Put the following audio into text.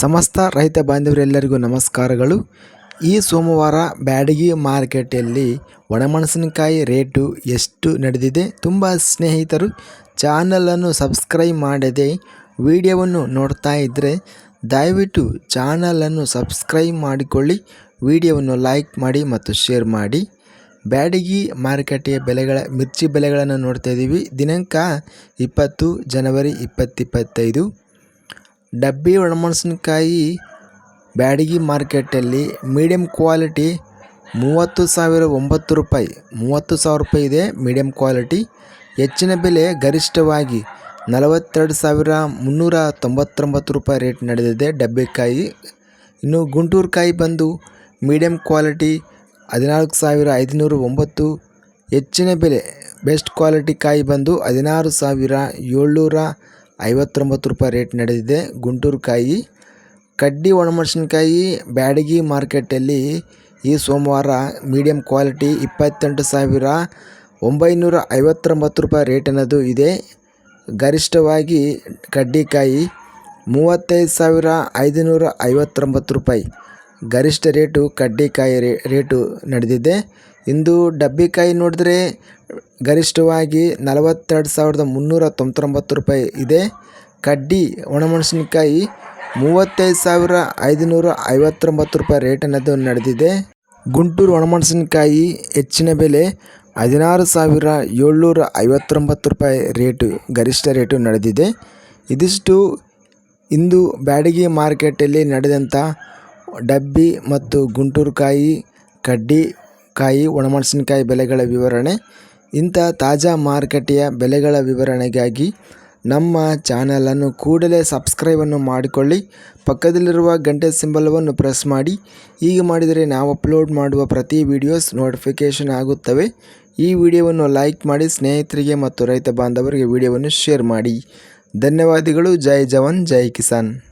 ಸಮಸ್ತ ರೈತ ಬಾಂಧವರೆಲ್ಲರಿಗೂ ನಮಸ್ಕಾರಗಳು. ಈ ಸೋಮವಾರ ಬ್ಯಾಡಗಿ ಮಾರ್ಕೆಟಲ್ಲಿ ಒಣಮೆಣಸಿನಕಾಯಿ ರೇಟು ಎಷ್ಟು ನಡೆದಿದೆ ತುಂಬ ಸ್ನೇಹಿತರು ಚಾನಲನ್ನು ಸಬ್ಸ್ಕ್ರೈಬ್ ಮಾಡದೆ ವಿಡಿಯೋವನ್ನು ನೋಡ್ತಾ ಇದ್ದರೆ ದಯವಿಟ್ಟು ಚಾನಲನ್ನು ಸಬ್ಸ್ಕ್ರೈಬ್ ಮಾಡಿಕೊಳ್ಳಿ, ವಿಡಿಯೋವನ್ನು ಲೈಕ್ ಮಾಡಿ ಮತ್ತು ಶೇರ್ ಮಾಡಿ. ಬ್ಯಾಡಗಿ ಮಾರುಕಟ್ಟೆಯ ಬೆಲೆಗಳ, ಮಿರ್ಚಿ ಬೆಲೆಗಳನ್ನು ನೋಡ್ತಾ ಇದ್ದೀವಿ ದಿನಾಂಕ ಇಪ್ಪತ್ತು ಜನವರಿ ಇಪ್ಪತ್ತಿಪ್ಪತ್ತೈದು ಡಬ್ಬಿ ಒಣಮೆಣಸಿನಕಾಯಿ ಬ್ಯಾಡಗಿ ಮಾರ್ಕೆಟಲ್ಲಿ ಮೀಡಿಯಮ್ ಕ್ವಾಲಿಟಿ ಮೂವತ್ತು ಸಾವಿರ ಒಂಬತ್ತು ರೂಪಾಯಿ. ಮೂವತ್ತು ಸಾವಿರ ರೂಪಾಯಿ ಇದೆ ಮೀಡಿಯಮ್ ಕ್ವಾಲಿಟಿ ಹೆಚ್ಚಿನ ಬೆಲೆ ಗರಿಷ್ಠವಾಗಿ ನಲವತ್ತೆರಡು ಸಾವಿರ ಮುನ್ನೂರ ತೊಂಬತ್ತೊಂಬತ್ತು ರೂಪಾಯಿ ರೇಟ್ ನಡೆದಿದೆ ಡಬ್ಬಿಕಾಯಿ. ಇನ್ನು ಗುಂಟೂರು ಕಾಯಿ ಬಂದು ಮೀಡಿಯಮ್ ಕ್ವಾಲಿಟಿ ಹದಿನಾಲ್ಕು ಸಾವಿರ ಐದುನೂರ ಒಂಬತ್ತು. ಹೆಚ್ಚಿನ ಬೆಲೆ ಬೆಸ್ಟ್ ಕ್ವಾಲಿಟಿ ಕಾಯಿ ಬಂದು ಹದಿನಾರು ಸಾವಿರ ಏಳ್ನೂರ ಐವತ್ತೊಂಬತ್ತು ರೂಪಾಯಿ ರೇಟ್ ನಡೆದಿದೆ. ಗುಂಟೂರು ಕಾಯಿ, ಕಡ್ಡಿ ಒಣಮೆಣಸಿನ್ಕಾಯಿ, ಬ್ಯಾಡಗಿ ಮಾರ್ಕೆಟಲ್ಲಿ ಈ ಸೋಮವಾರ ಮೀಡಿಯಂ ಕ್ವಾಲಿಟಿ ಇಪ್ಪತ್ತೆಂಟು ಸಾವಿರ ಒಂಬೈನೂರ ಐವತ್ತೊಂಬತ್ತು ರೂಪಾಯಿ ರೇಟ್ ಅನ್ನೋದು ಇದೆ. ಗರಿಷ್ಠವಾಗಿ ಕಡ್ಡಿಕಾಯಿ ಮೂವತ್ತೈದು ಸಾವಿರ ಐದುನೂರ ಐವತ್ತೊಂಬತ್ತು ರೂಪಾಯಿ. ಗರಿಷ್ಠ ರೇಟು ಕಡ್ಡಿಕಾಯಿ ರೇ, ರೇಟು ನಡೆದಿದೆ. ಇಂದು ಡಬ್ಬಿಕಾಯಿ ನೋಡಿದ್ರೆ ಗರಿಷ್ಠವಾಗಿ ನಲವತ್ತೆರಡು ಸಾವಿರದ ಮುನ್ನೂರ ತೊಂಬತ್ತೊಂಬತ್ತು ರೂಪಾಯಿ ಇದೆ. ಕಡ್ಡಿ ಒಣಮೆಣಸಿನ್ಕಾಯಿ ಮೂವತ್ತೈದು ಸಾವಿರ ಐದುನೂರ ಐವತ್ತೊಂಬತ್ತು ರೂಪಾಯಿ ರೇಟ್ ಅನ್ನೋದು ನಡೆದಿದೆ. ಗುಂಟೂರು ಒಣಮೆಣಸಿನಕಾಯಿ ಹೆಚ್ಚಿನ ಬೆಲೆ ಹದಿನಾರು ಸಾವಿರ ಏಳ್ನೂರ ಐವತ್ತೊಂಬತ್ತು ರೂಪಾಯಿ ರೇಟು, ಗರಿಷ್ಠ ರೇಟು ನಡೆದಿದೆ. ಇದಿಷ್ಟು ಇಂದು ಬ್ಯಾಡಗಿ ಮಾರ್ಕೆಟಲ್ಲಿ ನಡೆದಂಥ ಡಬ್ಬಿ ಮತ್ತು ಗುಂಟೂರುಕಾಯಿ, ಕಡ್ಡಿ ಕಾಯಿ, ಒಣಮೆಣಸಿನಕಾಯಿ ಬೆಲೆಗಳ ವಿವರಣೆ. ಇಂಥ ತಾಜಾ ಮಾರುಕಟ್ಟೆಯ ಬೆಲೆಗಳ ವಿವರಣೆಗಾಗಿ ನಮ್ಮ ಚಾನಲನ್ನು ಕೂಡಲೇ ಸಬ್ಸ್ಕ್ರೈಬನ್ನು ಮಾಡಿಕೊಳ್ಳಿ. ಪಕ್ಕದಲ್ಲಿರುವ ಗಂಟೆ ಸಿಂಬಲವನ್ನು ಪ್ರೆಸ್ ಮಾಡಿ. ಹೀಗೆ ಮಾಡಿದರೆ ನಾವು ಅಪ್ಲೋಡ್ ಮಾಡುವ ಪ್ರತಿ ವಿಡಿಯೋಸ್ ನೋಟಿಫಿಕೇಷನ್ ಆಗುತ್ತವೆ. ಈ ವಿಡಿಯೋವನ್ನು ಲೈಕ್ ಮಾಡಿ, ಸ್ನೇಹಿತರಿಗೆ ಮತ್ತು ರೈತ ಬಾಂಧವರಿಗೆ ವಿಡಿಯೋವನ್ನು ಶೇರ್ ಮಾಡಿ. ಧನ್ಯವಾದಗಳು. ಜೈ ಜವಾನ್, ಜೈ ಕಿಸಾನ್.